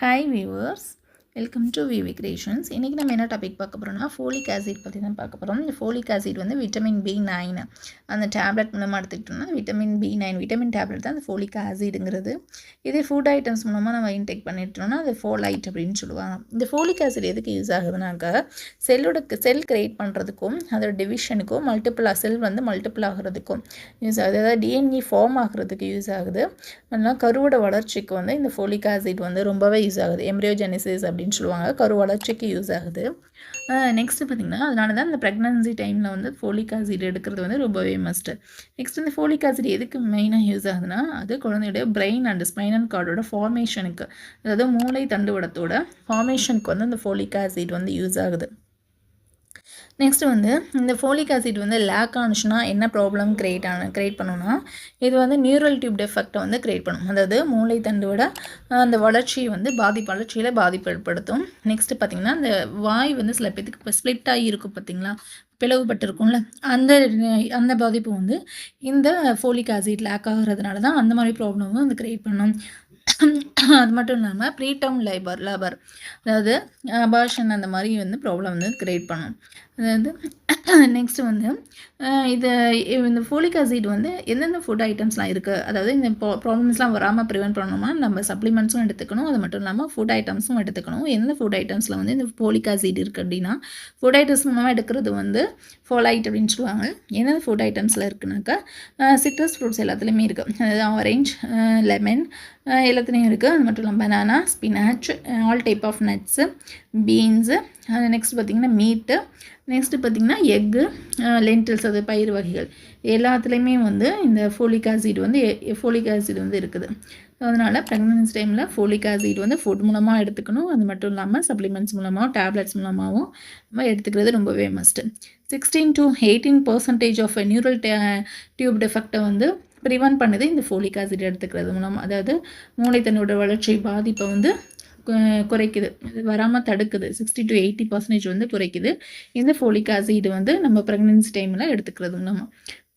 Hi viewers, welcome to VV Creations இன்றைக்கி நம்ம என்ன டாபிக் பார்க்க போகிறோம்னா ஃபோலிக் ஆசிட் பற்றி தான் பார்க்க போகிறோம் இந்த ஃபோலிக் ஆசிட் வந்து விட்டமின் பி நைன் அந்த டேப்லெட் மூலமாக எடுத்துக்கிட்டோம்னா vitamin B nine vitamin tablet தான் அந்த ஃபோலிக் ஆசிடுங்கிறது இதே ஃபுட் ஐட்டம்ஸ் மூலமாக நம்ம இன்டேக் பண்ணிட்டோம்னா அது ஃபோலைட் அப்படின்னு சொல்லுவாங்க. இந்த ஃபோலிக் ஆசிட் எதுக்கு யூஸ் ஆகுதுனாக்க செல்லோட செல் கிரியேட் பண்ணுறதுக்கும் அதோட டிவிஷனுக்கும் மல்டிபிள் செல் வந்து மல்டிபிள் ஆகிறதுக்கும் யூஸ் ஆகுது. அதாவது டிஎன்இ ஃபார்ம் ஆகிறதுக்கு யூஸ் ஆகுது. அதனால் கருவோட வளர்ச்சிக்கு வந்து இந்த ஃபோலிக் ஆசிட் வந்து ரொம்பவே யூஸ் ஆகுது. எம்ப்ரியோஜெனிசிஸ் அப்படின்னு சொல்லுவாங்க. கரு வளர்ச்சிக்கு யூஸ் ஆகுது. நெக்ஸ்ட்டு பார்த்திங்கன்னா அதனால தான் இந்த ப்ரெக்னன்சி டைமில் வந்து ஃபோலிக் ஆசிட் எடுக்கிறது வந்து ரொம்பவே மஸ்ட்டு நெக்ஸ்ட் வந்து ஃபோலிக் ஆசிட் எதுக்கு மெயினாக யூஸ் ஆகுதுன்னா அது குழந்தையுடைய பிரெயின் அண்ட் ஸ்பைனல் கார்டோட ஃபார்மேஷனுக்கு அதாவது மூளை தண்டுவடத்தோட ஃபார்மேஷனுக்கு வந்து இந்த ஃபோலிக் ஆசிட் வந்து யூஸ் ஆகுது. நெக்ஸ்ட் வந்து இந்த ஃபோலிக் ஆசிட் வந்து லேக் ஆனிச்சுன்னா என்ன ப்ராப்ளம் க்ரியேட் ஆன க்ரியேட் பண்ணுன்னா இது வந்து நியூரல் டியூப் டெஃபெக்டை வந்து க்ரியேட் பண்ணும். அதாவது மூளை தண்டுவோட அந்த வளர்ச்சியை வந்து பாதிப்பு வளர்ச்சியில் பாதிப்பு ஏற்படுத்தும். நெக்ஸ்ட்டு பார்த்திங்கன்னா அந்த வாய் வந்து சில பேத்துக்கு இப்போ ஸ்ப்ளிட் ஆகி இருக்கும் பார்த்திங்களா பிளவுபட்டிருக்கும்ல. அந்த அந்த பாதிப்பு வந்து இந்த ஃபோலிக் ஆசிட் லேக் ஆகிறதுனால தான் அந்த மாதிரி ப்ராப்ளமும் வந்து க்ரியேட் பண்ணும். அது மட்டும் இல்லாமல் ப்ரீ டவுன் லேபர் லேபர் அதாவது அபார்ஷன் அந்த மாதிரி வந்து ப்ராப்ளம் வந்து க்ரியேட் பண்ணும். அதாவது நெக்ஸ்ட்டு வந்து இது இந்த ஃபோலிக் அசிட் வந்து எந்தெந்த ஃபுட் ஐட்டம்ஸ்லாம் இருக்குது அதாவது இந்த ப்ராப்ளம்ஸ்லாம் வராமல் ப்ரிவெண்ட் பண்ணணுமா? நம்ம சப்ளிமெண்ட்ஸும் எடுத்துக்கணும். அது மட்டும் இல்லாமல் ஃபுட் ஐட்டம்ஸும் எடுத்துக்கணும். எந்த ஃபுட் ஐட்டம்ஸில் வந்து இந்த ஃபோலிக் அசிட் இருக்குது அப்படின்னா ஃபுட் ஐட்டம்ஸ் மூலமாக எடுக்கிறது வந்து ஃபோலைட் அப்படின்னு சொல்லுவாங்க. எந்தெந்த ஃபுட் ஐட்டம்ஸில் இருக்குனாக்கா சிட்ரஸ் ஃப்ரூட்ஸ் எல்லாத்துலேயுமே இருக்குது அதாவது ஆரஞ்ச் லெமன் எல்லாத்துலேயும் இருக்குது அது மட்டும் இல்லாமல் banana spinach all type of nuts beans next பார்த்திங்கன்னா மீட்டு நெக்ஸ்ட்டு பார்த்திங்கன்னா எக்கு லென்டில்ஸ் அது பயிர் வகைகள். எல்லாத்துலேயுமே வந்து இந்த ஃபோலிக் ஆசிட் வந்து ஃபோலிக் ஆசிட் வந்து இருக்குது. அதனால் ப்ரெக்னன்சி டைமில் ஃபோலிக் ஆசிட் வந்து ஃபுட் மூலமாக எடுத்துக்கணும். அது மட்டும் இல்லாமல் சப்ளிமெண்ட்ஸ் மூலமாகவும் டேப்லெட்ஸ் மூலமாகவும் நம்ம எடுத்துக்கிறது ரொம்பவே must sixteen to eighteen percentage of neural tube டெஃபெக்டை வந்து ப்ரிவென்ட் பண்ணுது இந்த ஃபோலிக் ஆசிட் எடுத்துக்கிறது மூலம் அதாவது மூளைத்தனோட வளர்ச்சி பாதிப்பை வந்து குறைக்குது. வராமல் தடுக்குது. சிக்ஸ்டி டு எயிட்டி பர்சன்டேஜ் வந்து குறைக்குது. இந்த ஃபோலிக் ஆசிட் வந்து நம்ம ப்ரெக்னென்சி டைமில் எடுத்துக்கிறது மூலமாக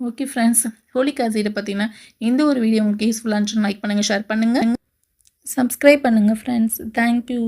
ஓகே ஃப்ரெண்ட்ஸ் ஃபோலிக் ஆசிடை பார்த்தீங்கன்னா இந்த ஒரு வீடியோ உங்களுக்கு யூஸ்ஃபுல்லாக லைக் பண்ணுங்கள் ஷேர் பண்ணுங்கள் சப்ஸ்கிரைப் பண்ணுங்கள் ஃப்ரெண்ட்ஸ் தேங்க்யூ